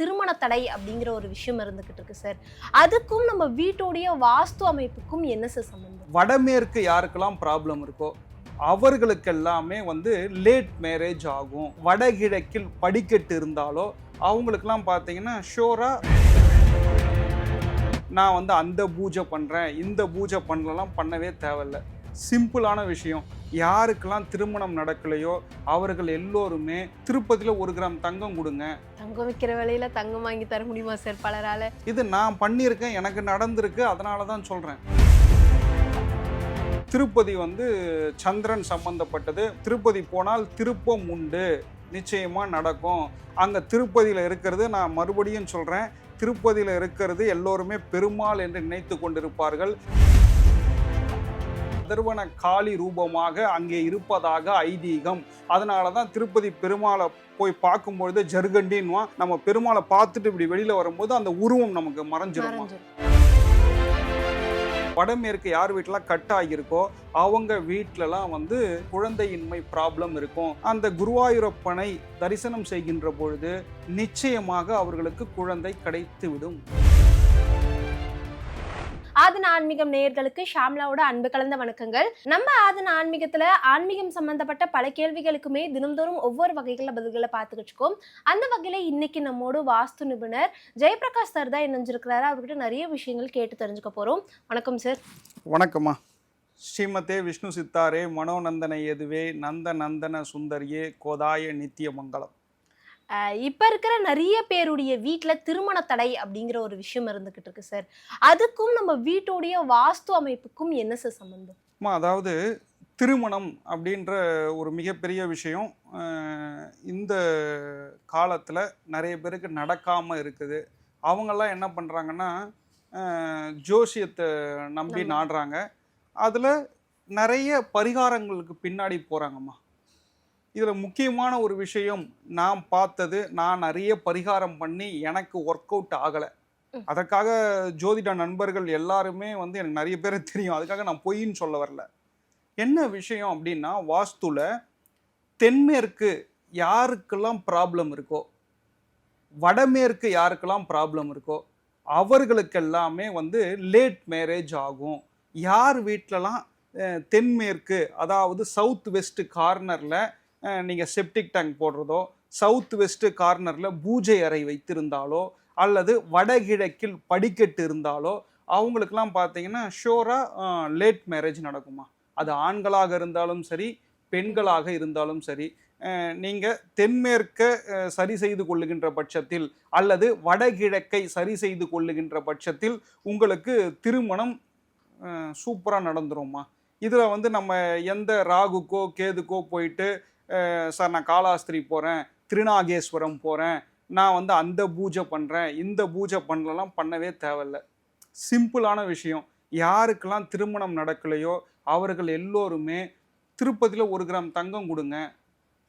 திருமண தடை அப்படிங்கிற ஒரு விஷயம் இருந்துகிட்டு இருக்கு சார் அதுக்கும் நம்ம வீட்டோடைய வாஸ்து அமைப்புக்கும் என்ன சார் சம்பந்தம்? வடமேற்கு யாருக்கெல்லாம் ப்ராப்ளம் இருக்கோ அவர்களுக்கெல்லாமே வந்து லேட் மேரேஜ் ஆகும். வடகிழக்கில் படிக்கட்டு இருந்தாலோ அவங்களுக்கெல்லாம் பார்த்தீங்கன்னா ஷோராக நான் வந்து அந்த பூஜை பண்ணுறேன் இந்த பூஜை பண்ணலாம் பண்ணவே தேவையில்ல. சிம்பிளான விஷயம். யாருக்கெல்லாம் திருமணம் நடக்கலையோ அவர்கள் எல்லோருமே திருப்பதியில் ஒரு கிராம் தங்கம் கொடுங்க. தங்கம் விற்கிற விலையில தங்கம் வாங்கி தர முடியுமா சார் பலரால? இது நான் பண்ணியிருக்கேன் எனக்கு நடந்திருக்கு அதனால தான் சொல்கிறேன் திருப்பதி வந்து சந்திரன் சம்பந்தப்பட்டது. திருப்பதி போனால் திருப்பம் உண்டு. நிச்சயமா நடக்கும். அங்க திருப்பதியில இருக்கிறது நான் மறுபடியும் சொல்றேன். திருப்பதியில இருக்கிறது எல்லோருமே பெருமாள் என்று நினைத்து கொண்டிருப்பார்கள். அதர்வன காளி ரூபமாக அங்கே இருப்பதாக ஐதீகம். அதனால தான் திருப்பதி பெருமாளை போய் பார்க்கும்பொழுது ஜர்கண்டின்வான் நம்ம பெருமாளை பார்த்துட்டு இப்படி வெளியில வரும்போது அந்த உருவம் நமக்கு மறைஞ்சிரும். வடமேற்கு யார் வீட்டிலாம் கட் ஆகியிருக்கோ அவங்க வீட்டிலலாம் வந்து குழந்தையின்மை ப்ராப்ளம் இருக்கும். அந்த குருவாயூரப்பனை தரிசனம் செய்கின்ற பொழுது நிச்சயமாக அவர்களுக்கு குழந்தை கிடைத்து விடும் ஆதன ஆன்மீகம் நேயர்களுக்கு ஷாம்லாவோட அன்பு கலந்த வணக்கங்கள். நம்ம ஆதன ஆன்மீகத்துல ஆன்மீகம் சம்பந்தப்பட்ட பல கேள்விகளுக்குமே தினம்தோறும் ஒவ்வொரு வகைகள பதில்களை பார்த்துக்கிட்டு இருக்கோம். அந்த வகையில இன்னைக்கு நம்மோட வாஸ்து நிபுணர் ஜெயபிரகாஷ் சார் தான் இணைஞ்சிருக்கிறாரு. அவர்கிட்ட நிறைய விஷயங்கள் கேட்டு தெரிஞ்சுக்க போறோம். வணக்கம் சார் வணக்கம்மா. ஸ்ரீமதே விஷ்ணு சித்தாரே மனோநந்தன எதுவே நந்த நந்தன சுந்தரியே கோதாய நித்திய மங்களம். இப்ப இருக்கிற நிறைய பேருடைய வீட்ல திருமண தடை அப்படிங்கிற ஒரு விஷயம் இருந்துகிட்டு இருக்கு சார். அதுக்கும் நம்ம வீட்டோடைய வாஸ்து அமைப்புக்கும் என்ன சார் சம்பந்தம்? அம்மா அதாவது திருமணம் அப்படின்ற ஒரு மிகப்பெரிய விஷயம் இந்த காலத்தில் நிறைய பேருக்கு நடக்காமல் இருக்குது. அவங்கெல்லாம் என்ன பண்ணுறாங்கன்னா ஜோசியத்தை நம்பி. நாடுறாங்க. அதில் நிறைய பரிகாரங்களுக்கு பின்னாடி போகிறாங்கம்மா இதில் முக்கியமான ஒரு விஷயம் நான் பார்த்தது நான் நிறைய பரிகாரம் பண்ணி எனக்கு ஒர்க் அவுட் ஆகலை. அதற்காக ஜோதிட நண்பர்கள் எல்லாருமே வந்து எனக்கு நிறைய பேர் தெரியும். அதுக்காக நான் பொய்ன்னு சொல்ல வரல. என்ன விஷயம் அப்படின்னா வாஸ்துல தென்மேற்கு யாருக்கெல்லாம் ப்ராப்ளம் இருக்கோ வடமேற்கு யாருக்கெல்லாம் ப்ராப்ளம் இருக்கோ அவர்களுக்கு எல்லாமே வந்து லேட் மேரேஜ் ஆகும். யார் வீட்டிலலாம் தென்மேற்கு அதாவது சவுத் வெஸ்ட் கார்னரில் நீங்கள் செப்டிக் டேங்க் போடுறதோ சவுத் வெஸ்ட் கார்னரில் பூஜை அறை வைத்திருந்தாலோ அல்லது வடகிழக்கில் படிக்கட்டு இருந்தாலோ அவங்களுக்கெல்லாம் பார்த்தீங்கன்னா ஷோராக லேட் மேரேஜ் நடக்குமா? அது ஆண்களாக இருந்தாலும் சரி பெண்களாக இருந்தாலும் சரி நீங்கள் தென்மேற்க சரி செய்து கொள்ளுகின்ற பட்சத்தில் அல்லது வடகிழக்கை சரி செய்து கொள்ளுகின்ற பட்சத்தில் உங்களுக்கு திருமணம் சூப்பராக நடந்துரும்மா இதில் வந்து நம்ம எந்த ராகுக்கோ கேதுக்கோ போயிட்டு சார் நான் காலாஸ்திரி போகிறேன் திருநாகேஸ்வரம் போகிறேன் நான் வந்து அந்த பூஜை பண்ணுறேன் இந்த பூஜை பண்ணலாம் பண்ணவே தேவையில்ல. சிம்பிளான விஷயம். யாருக்கெல்லாம் திருமணம் நடக்கலையோ அவர்கள் எல்லோருமே திருப்பதியில் ஒரு கிராம் தங்கம் கொடுங்க.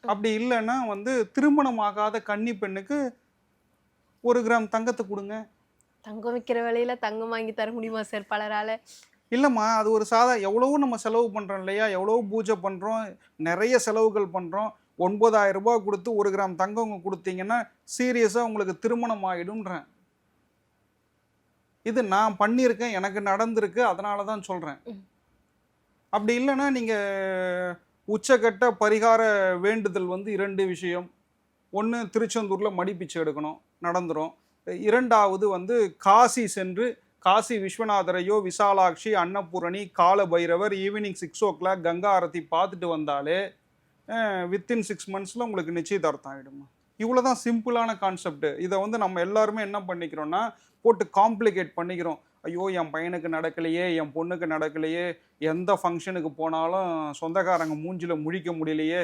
அப்படி இல்லைன்னா வந்து திருமணம் ஆகாத கன்னி பெண்ணுக்கு ஒரு கிராம் தங்கத்தை கொடுங்க. தங்கம் விற்கிற விலையில தங்கம் வாங்கி தர முடியுமா சார் பலரால? இல்லைம்மா அது ஒரு சாதா எவ்வளவோ நம்ம செலவு பண்ணுறோம் இல்லையா? எவ்வளவோ பூஜை பண்ணுறோம் நிறைய செலவுகள் பண்ணுறோம் ஒன்பதாயிரம் ரூபாய் கொடுத்து ஒரு கிராம் தங்கம் கொடுத்தீங்கன்னா சீரியஸாக உங்களுக்கு திருமணம் ஆகிடும்ன்றேன் இது நான் பண்ணியிருக்கேன் எனக்கு நடந்திருக்கு அதனால தான் சொல்கிறேன். அப்படி இல்லைன்னா நீங்கள் உச்சக்கட்ட பரிகார வேண்டுதல் வந்து இரண்டு விஷயம். ஒன்று திருச்செந்தூரில் மடிப்பிச்சை எடுக்கணும் நடந்துரும். இரண்டாவது வந்து காசி சென்று Kashi விஸ்வநாதரையோ Visalakshi Annapurani Kala Bhairavar evening six o'clock Ganga aarti பார்த்துட்டு வந்தாலே வித்தின் சிக்ஸ் மந்த்ஸில் உங்களுக்கு நிச்சயதார்த்தம் ஆகிடுமா இவ்வளோ தான் சிம்பிளான கான்செப்ட் இதை வந்து நம்ம எல்லாருமே என்ன பண்ணிக்கிறோம்னா போட்டு காம்ப்ளிகேட் பண்ணிக்கிறோம். ஐயோ என் பையனுக்கு நடக்கலையே என் பொண்ணுக்கு நடக்கலையே எந்த ஃபங்க்ஷனுக்கு போனாலும் சொந்தக்காரங்க மூஞ்சில் முழிக்க முடியலையே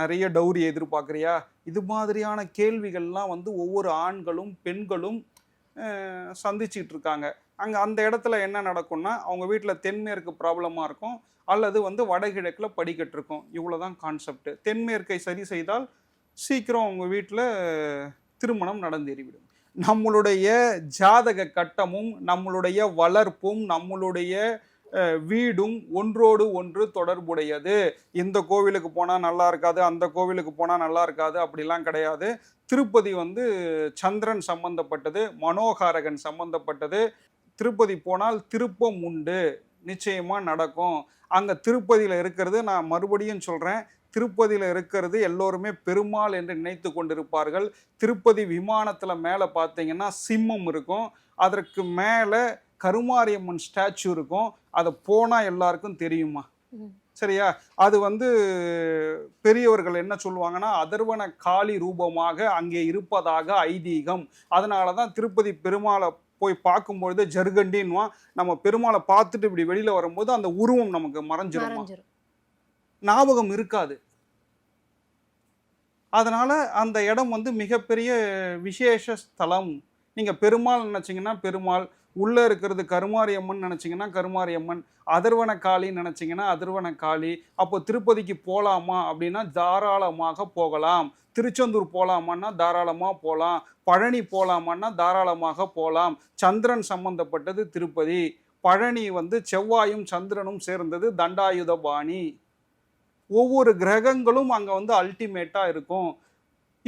நிறைய டௌரி எதிர்பார்க்குறியா? இது மாதிரியான கேள்விகள்லாம் வந்து ஒவ்வொரு ஆண்களும் பெண்களும் சந்திச்சிட்டு இருக்காங்க அங்கே அந்த இடத்துல என்ன நடக்கும்னா அவங்க வீட்டில் தென்மேற்கு ப்ராப்ளமாக இருக்கும். அல்லது வந்து வடகிழக்கில் படிக்கட்டு இருக்கும். இவ்வளோ தான் கான்செப்ட் தென்மேற்கை சரி செய்தால் சீக்கிரம் அவங்க வீட்டில் திருமணம் நடந்தேறிவிடும். நம்மளுடைய ஜாதக கட்டமும் நம்மளுடைய வளர்ப்பும் நம்மளுடைய வீடும் ஒன்றோடு ஒன்று தொடர்புடையது. இந்த கோவிலுக்கு போனால் நல்லா இருக்காது அந்த கோவிலுக்கு போனால் நல்லா இருக்காது அப்படிலாம் கிடையாது. திருப்பதி வந்து சந்திரன் சம்பந்தப்பட்டது மனோகாரகன் சம்பந்தப்பட்டது. திருப்பதி போனால் திருப்பம் உண்டு நிச்சயமாக நடக்கும். அங்கே திருப்பதியில் இருக்கிறது நான் மறுபடியும் சொல்கிறேன் திருப்பதியில் இருக்கிறது எல்லோருமே பெருமாள் என்று நினைத்து கொண்டிருப்பார்கள். திருப்பதி விமானத்தில் மேலே பார்த்தீங்கன்னா சிம்மம் இருக்கும். அதற்கு மேலே கருமாரியம்மன் ஸ்டாச்சு இருக்கும். அதை போனா எல்லாருக்கும் தெரியுமா. சரியா? அது வந்து பெரியவர்கள் என்ன சொல்லுவாங்கன்னா அதர்வன காளி ரூபமாக அங்கே இருப்பதாக ஐதீகம். அதனால தான் திருப்பதி பெருமாளை போய் பார்க்கும்பொழுது ஜருகண்டின்வான் நம்ம பெருமாளை பார்த்துட்டு இப்படி வெளியில வரும்போது அந்த உருவம் நமக்கு மறைஞ்சிருமா. ஞாபகம் இருக்காது. அதனால அந்த இடம் வந்து மிகப்பெரிய விசேஷ ஸ்தலம். நீங்க பெருமாள் நினைச்சீங்கன்னா பெருமாள் உள்ளே இருக்கிறது கருமாரியம்மன் நினச்சிங்கன்னா கருமாரியம்மன் அதர்வன காளின்னு நினச்சிங்கன்னா அதர்வன காளி அப்போ திருப்பதிக்கு போகலாமா அப்படின்னா தாராளமாக போகலாம். திருச்செந்தூர் போகலாமான்னா தாராளமாக போகலாம் பழனி போகலாமான்னா தாராளமாக போகலாம் சந்திரன் சம்பந்தப்பட்டது திருப்பதி. பழனி வந்து செவ்வாயும் சந்திரனும் சேர்ந்தது தண்டாயுதபாணி. ஒவ்வொரு கிரகங்களும் அங்கே வந்து அல்டிமேட்டாக இருக்கும்.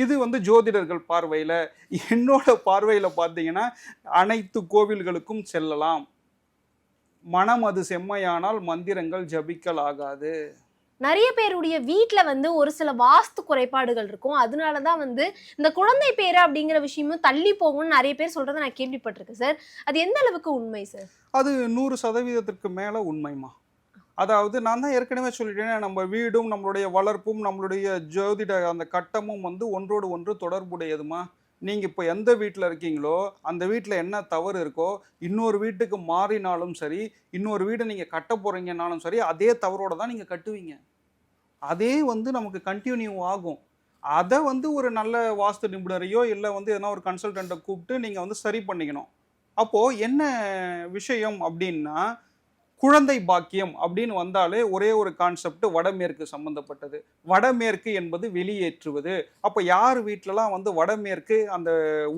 இது வந்து ஜோதிடர்கள் பார்வையில் என்னோட பார்வையில் பார்த்தீங்கன்னா அனைத்து கோவில்களுக்கும் செல்லலாம். மனம் அது செம்மையானால் மந்திரங்கள் ஜபிக்கல் ஆகாது. நிறைய பேருடைய வீட்ல வந்து ஒரு சில வாஸ்து குறைபாடுகள் இருக்கும். அதனால தான் வந்து இந்த குழந்தை பேரு அப்படிங்கிற விஷயமும் தள்ளி போகும்னு நிறைய பேர் சொல்றதை நான் கேள்விப்பட்டிருக்கேன் சார். அது எந்த அளவுக்கு உண்மை சார்? அது நூறு சதவீதத்திற்கு மேலே உண்மைமா அதாவது நான் தான் ஏற்கனவே சொல்லிட்டேன் நம்ம வீடும் நம்மளுடைய வளர்ப்பும் நம்மளுடைய ஜோதிட அந்த கட்டமும் வந்து ஒன்றோடு ஒன்று தொடர்புடையதுமா? நீங்கள் இப்போ எந்த வீட்டில் இருக்கீங்களோ அந்த வீட்டில் என்ன தவறு இருக்கோ இன்னொரு வீட்டுக்கு மாறினாலும் சரி இன்னொரு வீடை நீங்கள் கட்ட போகிறீங்கனாலும் சரி அதே தவறோடு தான் நீங்கள் கட்டுவீங்க. அதே வந்து நமக்கு கண்டினியூ ஆகும். அதை வந்து ஒரு நல்ல வாஸ்து நிபுணரையோ இல்லை வந்து எதனா ஒரு கன்சல்டண்ட்டை கூப்பிட்டு நீங்கள் வந்து சரி பண்ணிக்கணும். அப்போது என்ன விஷயம் அப்படின்னா குழந்தை பாக்கியம் அப்படின்னு வந்தாலே ஒரே ஒரு கான்செப்ட் வடமேற்கு சம்பந்தப்பட்டது. வடமேற்கு என்பது வெளியேற்றுவது. அப்போ யார் வீட்டிலலாம் வந்து வடமேற்கு அந்த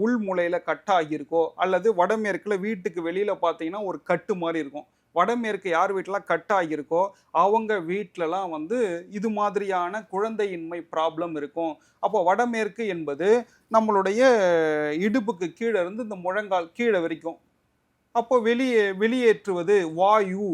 உள்முளையில் கட் கட்டாகியிருக்கோ அல்லது வடமேற்கில் வீட்டுக்கு வெளியில் பார்த்தீங்கன்னா ஒரு கட்டு மாதிரி இருக்கும். வடமேற்கு யார் வீட்டிலாம் கட் ஆகியிருக்கோ அவங்க வீட்டிலலாம் வந்து இது மாதிரியான குழந்தையின்மை ப்ராப்ளம் இருக்கும். அப்போ வடமேற்கு என்பது நம்மளுடைய இடுப்புக்கு கீழே இருந்து இந்த முழங்கால் கீழே வரைக்கும் அப்போ வெளியே வெளியேற்றுவது வாயு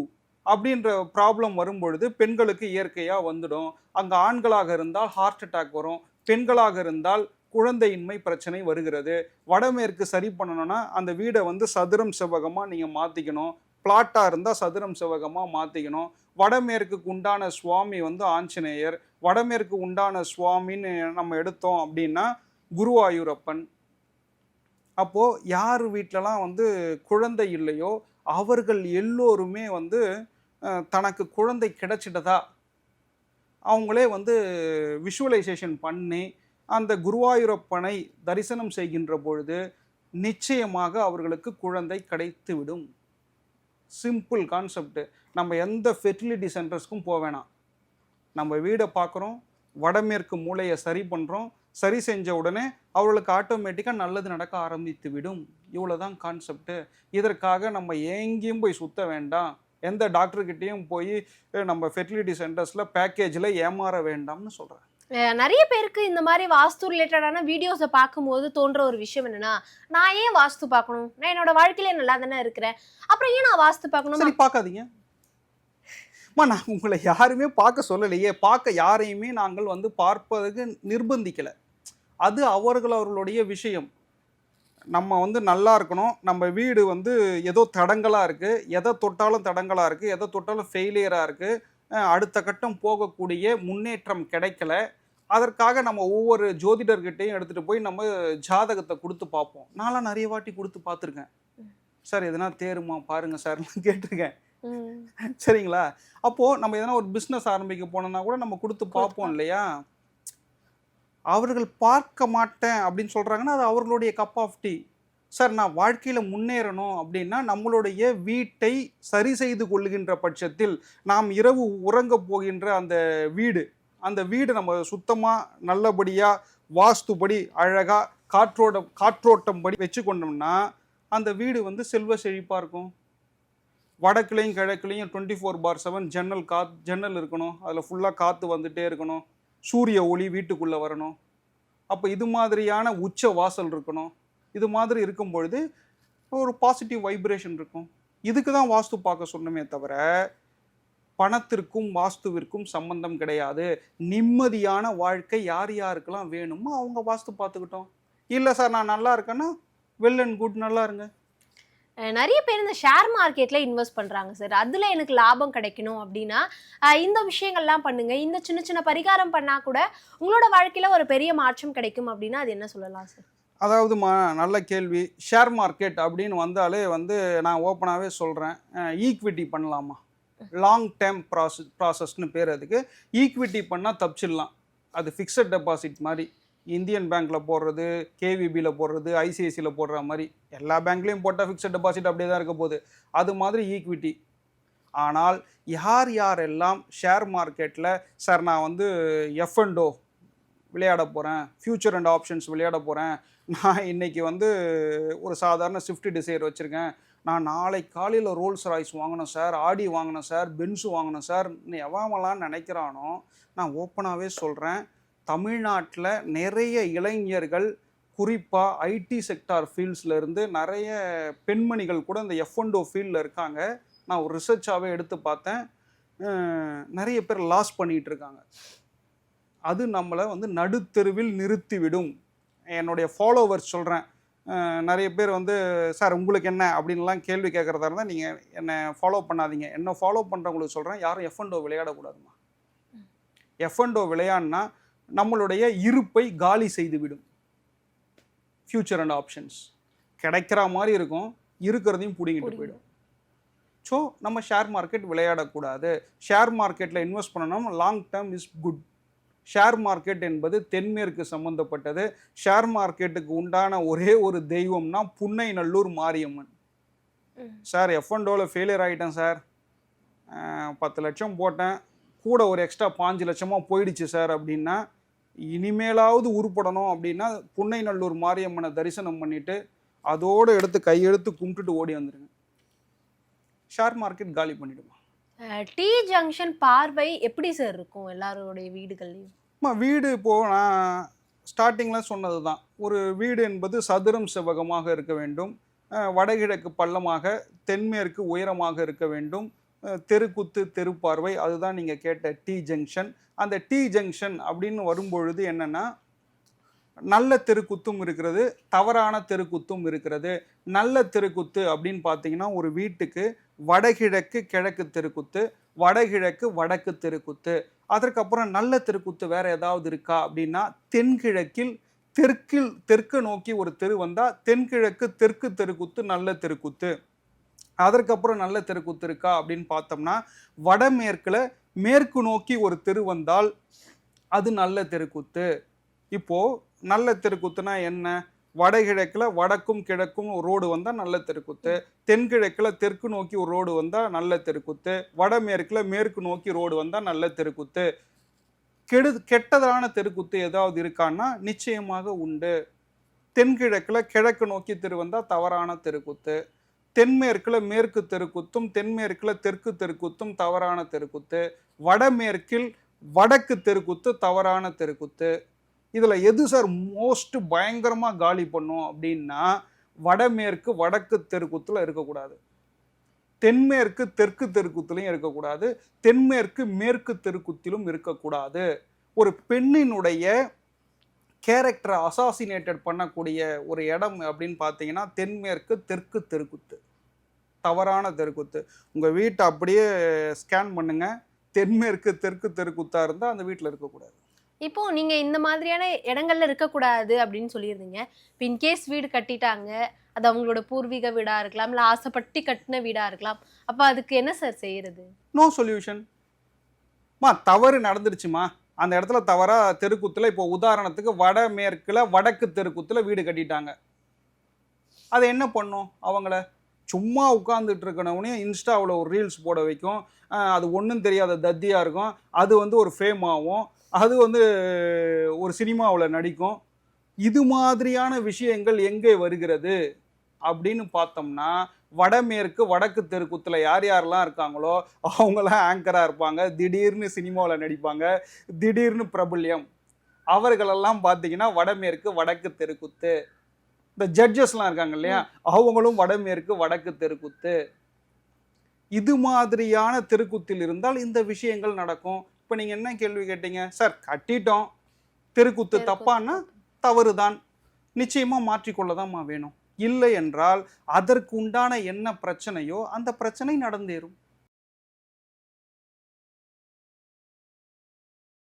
அப்படின்ற ப்ராப்ளம் வரும்பொழுது பெண்களுக்கு இயற்கையாக வந்துடும். அங்கே ஆண்களாக இருந்தால் ஹார்ட் அட்டாக் வரும். பெண்களாக இருந்தால் குழந்தையின்மை பிரச்சனை வருகிறது. வடமேற்கு சரி பண்ணணும்னா அந்த வீடை வந்து சதுரம் செவ்வகமாக நீங்கள் மாற்றிக்கணும் பிளாட்டாக இருந்தால் சதுரம் செவ்வகமாக மாற்றிக்கணும் வடமேற்குக்கு உண்டான சுவாமி வந்து ஆஞ்சநேயர். வடமேற்கு உண்டான சுவாமின்னு நம்ம எடுத்தோம் அப்படின்னா குருவாயூரப்பன் அப்போது யார் வீட்டிலலாம் வந்து குழந்தை இல்லையோ அவர்கள் எல்லோருமே வந்து தனக்கு குழந்தை கிடைச்சிட்டதா? அவங்களே வந்து விஷுவலைசேஷன் பண்ணி அந்த குருவாயூரப்பனை தரிசனம் செய்கின்ற பொழுது நிச்சயமாக அவர்களுக்கு குழந்தை கிடைத்துவிடும். சிம்பிள் கான்செப்ட் நம்ம எந்த ஃபெர்டிலிட்டி சென்டர்ஸ்க்கும் போக வேணாம் நம்ம வீடை பார்க்குறோம் வடமேற்கு மூளையை சரி பண்ணுறோம் சரி செஞ்ச உடனே அவர்களுக்கு ஆட்டோமேட்டிக்காக நல்லது நடக்க ஆரம்பித்து விடும் இவ்வளோதான் கான்செப்ட்டு இதற்காக நம்ம எங்கேயும் போய் சுத்த வேண்டாம். எந்த டாக்டர்கிட்டயும் போய் நம்ம ஃபெர்டிலிட்டி சென்டர்ஸில் பேக்கேஜில் ஏமாற வேண்டாம்னு சொல்கிறேன் நிறைய பேருக்கு இந்த மாதிரி வாஸ்து ரிலேட்டடான வீடியோஸை பார்க்கும்போது தோன்ற ஒரு விஷயம் என்னன்னா நான் ஏன் வாஸ்து பார்க்கணும்? நான் என்னோட வாழ்க்கையில நல்லா தானே இருக்கிறேன். அப்புறம் ஏன் நான் வாஸ்து பார்க்கணும் சரி பார்க்காதீங்க. அம்மா நான் உங்களை யாருமே பார்க்க சொல்லலையே. பார்க்க யாரையுமே நாங்கள் வந்து பார்ப்பதற்கு நிர்பந்திக்கலை. அது அவர்கள் அவர்களுடைய விஷயம். நம்ம வந்து நல்லா இருக்கணும். நம்ம வீடு வந்து ஏதோ தடங்கலாக இருக்குது எதை தொட்டாலும் தடங்கலாக இருக்குது எதை தொட்டாலும் ஃபெயிலியராக இருக்குது அடுத்த கட்டம் போகக்கூடிய முன்னேற்றம் கிடைக்கல. அதற்காக நம்ம ஒவ்வொரு ஜோதிடர்கிட்டையும் எடுத்துகிட்டு போய் நம்ம ஜாதகத்தை கொடுத்து பார்ப்போம். நான்லாம் நிறைய வாட்டி கொடுத்து பார்த்துருக்கேன். சார் எதனா தேருமா? பாருங்க சார்லாம் கேட்டிருக்கேன். சரிங்களா? அப்போது நம்ம எதனா ஒரு பிஸ்னஸ் ஆரம்பிக்க போனோம்னா கூட நம்ம கொடுத்து பார்ப்போம் இல்லையா? அவர்கள் பார்க்க மாட்டேன் அப்படின்னு சொல்கிறாங்கன்னா அது அவர்களுடைய கப் ஆஃப் டீ சார் நான் வாழ்க்கையில் முன்னேறணும் அப்படின்னா நம்மளுடைய வீட்டை சரி செய்து கொள்ளுகின்ற பட்சத்தில் நாம் இரவு உறங்க போகின்ற அந்த வீடு அந்த வீடு நம்ம சுத்தமாக நல்லபடியாக வாஸ்துபடி அழகாக காற்றோட காற்றோட்டம் படி வச்சு கொண்டோம்னா அந்த வீடு வந்து செல்வ செழிப்பாக இருக்கும். வடக்குலையும் கிழக்குலையும் டுவெண்ட்டி ஃபோர் பார் செவன் ஜன்னல் காத் ஜன்னல் இருக்கணும். அதில் ஃபுல்லாக காற்று வந்துகிட்டே இருக்கணும். சூரிய ஒளி வீட்டுக்குள்ளே வரணும். அப்போ இது மாதிரியான உச்ச வாசல் இருக்கணும். இது மாதிரி இருக்கும் பொழுது ஒரு பாசிட்டிவ் வைப்ரேஷன் இருக்கும். இதுக்கு தான் வாஸ்து பார்க்க சொன்னமே தவிர பணத்திற்கும் வாஸ்துவிற்கும் சம்பந்தம் கிடையாது. நிம்மதியான வாழ்க்கை யார் யாருக்கெல்லாம் வேணுமோ அவங்க வாஸ்து பார்த்துக்கிட்டோம். இல்லை சார் நான் நல்லா இருக்கேன்னா வெல் அண்ட் குட் நல்லா இருங்க. நிறைய பேர் இந்த ஷேர் மார்க்கெட்டில் இன்வெஸ்ட் பண்ணுறாங்க சார் அதில் எனக்கு லாபம் கிடைக்கணும் அப்படின்னா இந்த விஷயங்கள்லாம் பண்ணுங்கள் இந்த சின்ன சின்ன பரிகாரம் பண்ணால் கூட உங்களோட வாழ்க்கையில் ஒரு பெரிய மாற்றம் கிடைக்கும் அப்படின்னா அது என்ன சொல்லலாம் சார் அதாவதுமா நல்ல கேள்வி. ஷேர் மார்க்கெட் அப்படின்னு வந்தாலே வந்து நான் ஓப்பனாகவே சொல்கிறேன் ஈக்விட்டி பண்ணலாமா? லாங் டேர்ம் ப்ராசஸ் ப்ராசஸ்னு பேர் அதுக்கு. ஈக்விட்டி பண்ணால் தப்பிச்சிடலாம். அது ஃபிக்ஸட் டெபாசிட் மாதிரி. இந்தியன் பேங்க்கில் போடுறது கேவிபியில் போடுறது ஐசிஐசியில் போடுற மாதிரி எல்லா பேங்க்லேயும் போட்டால் ஃபிக்ஸட் டெபாசிட் அப்படியே தான் இருக்க போகுது. அது மாதிரி ஈக்விட்டி ஆனால் யார் யாரெல்லாம் ஷேர் மார்க்கெட்டில் சார் நான் வந்து எஃப் அண்டோ விளையாட போகிறேன் ஃப்யூச்சர் அண்ட் ஆப்ஷன்ஸ் விளையாட போகிறேன் நான் இன்றைக்கி வந்து ஒரு சாதாரண ஸ்விஃப்ட் டிசைர் வச்சுருக்கேன். நான் நாளை காலையில் ரோல்ஸ் ராய்ஸ் வாங்கணும் சார் ஆடி வாங்கினேன் சார் பென்ஸு வாங்கினேன் சார் எவாமலாம் நினைக்கிறானோ நான் ஓப்பனாகவே சொல்கிறேன் தமிழ்நாட்டில் நிறைய இளைஞர்கள் குறிப்பாக ஐடி செக்டார் ஃபீல்ட்ஸில் இருந்து நிறைய பெண்மணிகள் கூட இந்த எஃப் ஃபீல்டில் இருக்காங்க. நான் ஒரு ரிசர்ச்சாகவே எடுத்து பார்த்தேன். நிறைய பேர் லாஸ் பண்ணிகிட்டு இருக்காங்க. அது நம்மளை வந்து நடுத்தெருவில் நிறுத்திவிடும். என்னுடைய ஃபாலோவர்ஸ் சொல்கிறேன் நிறைய பேர் வந்து சார் உங்களுக்கு என்ன? அப்படின்லாம் கேள்வி கேட்குறதா இருந்தால் நீங்கள் என்னை ஃபாலோ பண்ணாதீங்க. என்னை ஃபாலோ பண்ணுறவங்களுக்கு சொல்கிறேன் யாரும் எஃப்என்டோ விளையாடக்கூடாதுமா எஃப்என்டோ விளையாடினா நம்மளுடைய இருப்பை காலி செய்துவிடும். ஃப்யூச்சர் அண்ட் ஆப்ஷன்ஸ் கிடைக்கிற மாதிரி இருக்கும் இருக்கிறதையும் பிடிங்கிட்டு போயிடும். ஸோ நம்ம ஷேர் மார்க்கெட் விளையாடக்கூடாது. ஷேர் மார்க்கெட்டில் இன்வெஸ்ட் பண்ணணும் long term is good share market என்பது தென்மேற்கு சம்பந்தப்பட்டது. ஷேர் மார்க்கெட்டுக்கு உண்டான ஒரே ஒரு தெய்வம்னா புன்னை நல்லூர் மாரியம்மன். சார் எஃப்என்டோவில் ஃபெயிலியர் ஆகிட்டேன் சார் பத்து லட்சம் போட்டேன். கூட ஒரு எக்ஸ்ட்ரா பாஞ்சு லட்சமாக போயிடுச்சு சார் அப்படின்னா இனிமேலாவது உருப்படணும் அப்படின்னா புன்னை நல்லூர் மாரியம்மனை தரிசனம் பண்ணிட்டு அதோடு எடுத்து கையெடுத்து கும்பிட்டுட்டு ஓடி வந்துடுங்க ஷேர் மார்க்கெட் காலி பண்ணிடுமா? டி ஜங்ஷன் பார்வை எப்படி சார் இருக்கும் எல்லாரோடைய வீடுகள்லயும்? வீடு இப்போ நான் ஸ்டார்டிங்கில் சொன்னது தான் ஒரு வீடு என்பது சதுரம் செவ்வகமாக இருக்க வேண்டும். வடகிழக்கு பள்ளமாக தென்மேற்கு உயரமாக இருக்க வேண்டும். தெருக்குத்து தெருப்பார்வை அதுதான் நீங்கள் கேட்ட டி ஜங்ஷன் அந்த டி ஜங்ஷன் அப்படின்னு வரும்பொழுது என்னென்னா நல்ல தெருக்குத்தும் இருக்கிறது தவறான தெருக்குத்தும் இருக்கிறது. நல்ல தெருக்குத்து அப்படின்னு பார்த்தீங்கன்னா ஒரு வீட்டுக்கு வடகிழக்கு கிழக்கு தெருக்குத்து வடகிழக்கு வடக்கு தெருக்குத்து. அதற்கப்புறம் நல்ல தெருக்குத்து வேறு ஏதாவது இருக்கா அப்படின்னா தென்கிழக்கில் தெற்கில் தெற்கு நோக்கி ஒரு தெரு வந்தால் தென்கிழக்கு தெற்கு தெருக்குத்து நல்ல தெருக்குத்து. அதற்கப்புறம் நல்ல தெருக்கூத்து இருக்கா அப்படின்னு பார்த்தோம்னா வடமேற்கில் மேற்கு நோக்கி ஒரு தெரு வந்தால் அது நல்ல தெருக்கூத்து இப்போது நல்ல தெருக்கூத்துனா என்ன? வடகிழக்கில் வடக்கும் கிழக்கும் ஒரு ரோடு வந்தால் நல்ல தெருக்குத்து தென்கிழக்கில் தெற்கு நோக்கி ஒரு ரோடு வந்தால் நல்ல தெருக்குத்து வடமேற்கில் மேற்கு நோக்கி ரோடு வந்தால் நல்ல தெருக்குத்து கெடு கெட்டதான தெருக்குத்து ஏதாவது இருக்கான்னா நிச்சயமாக உண்டு. தென்கிழக்கில் கிழக்கு நோக்கி தெரு வந்தால் தவறான தெருக்குத்து தென்மேற்கில் மேற்கு தெருக்குத்தும் தென்மேற்கில் தெற்கு தெருக்குத்தும் தவறான தெருக்குத்து வடமேற்கில் வடக்கு தெருக்குத்து தவறான தெருக்குத்து. இதில் எது சார் மோஸ்ட் பயங்கரமாக காலி பண்ணும் அப்படின்னா வடமேற்கு வடக்கு தெருக்குத்தில் இருக்கக்கூடாது. தென்மேற்கு தெற்கு தெருக்குத்திலையும் இருக்கக்கூடாது. தென்மேற்கு மேற்கு தெருக்குத்திலும் இருக்கக்கூடாது. ஒரு பெண்ணினுடைய கேரக்டரை அசாசினேட்டட் பண்ணக்கூடிய ஒரு இடம் அப்படின்னு பார்த்தீங்கன்னா தென்மேற்கு தெற்கு தெருக்குத்து. தவறான தெருக்குத்து. உங்கள் வீட்டை அப்படியே ஸ்கேன் பண்ணுங்க. தென்மேற்கு தெற்கு தெருக்குத்தா இருந்தால் அந்த வீட்டில் இருக்கக்கூடாது. இப்போ நீங்க இந்த மாதிரியான இடங்கள்ல இருக்கக்கூடாது அப்படின்னு சொல்லியிருந்தீங்க. இப்போ இன்கேஸ் வீடு கட்டிட்டாங்க அது அவங்களோட பூர்வீக வீடா இருக்கலாம் இல்ல ஆசைப்பட்டு கட்டின வீடா இருக்கலாம். அப்ப அதுக்கு என்ன சார் செய்யறது? நோ சொல்யூஷன் மா தவறு நடந்துருச்சுமா? அந்த இடத்துல தவறாக தெருக்குத்தில் இப்போ உதாரணத்துக்கு வடமேற்கில் வடக்கு தெருக்குத்தில் வீடு கட்டிட்டாங்க. அதை என்ன பண்ணும் அவங்கள? சும்மா உட்காந்துட்டு இருக்கனவனே இன்ஸ்டாவில் ஒரு ரீல்ஸ் போட வைக்கும். அது ஒன்றும் தெரியாத தத்தியாக இருக்கும். அது வந்து ஒரு ஃபேம் ஆகும். அது வந்து ஒரு சினிமாவில் நடிக்கும். இது மாதிரியான விஷயங்கள் எங்கே வருகிறது? அப்படின்னு பார்த்தோம்னா வடமேற்கு வடக்கு தெருக்குத்தில் யார் யாரெல்லாம் இருக்காங்களோ அவங்களாம் ஆங்கராக இருப்பாங்க. திடீர்னு சினிமாவில் நடிப்பாங்க. திடீர்னு பிரபல்யம். அவர்களெல்லாம் பார்த்தீங்கன்னா வடமேற்கு வடக்கு தெருக்குத்து. இந்த ஜட்ஜஸ்லாம் இருக்காங்க இல்லையா? அவங்களும் வடமேற்கு வடக்கு தெருக்குத்து. இது மாதிரியான தெருக்குத்தில் இருந்தால் இந்த விஷயங்கள் நடக்கும். இப்போ நீங்கள் என்ன கேள்வி கேட்டீங்க? சார் கட்டிட்டோம். தெருக்குத்து தப்பான்னா தவறுதான். நிச்சயமா மாற்றிக்கொள்ளதாம்மா வேணும். இல்லை என்றால் அதற்கு உண்டான என்ன பிரச்சனையோ அந்த பிரச்சனை நடந்தேறும்.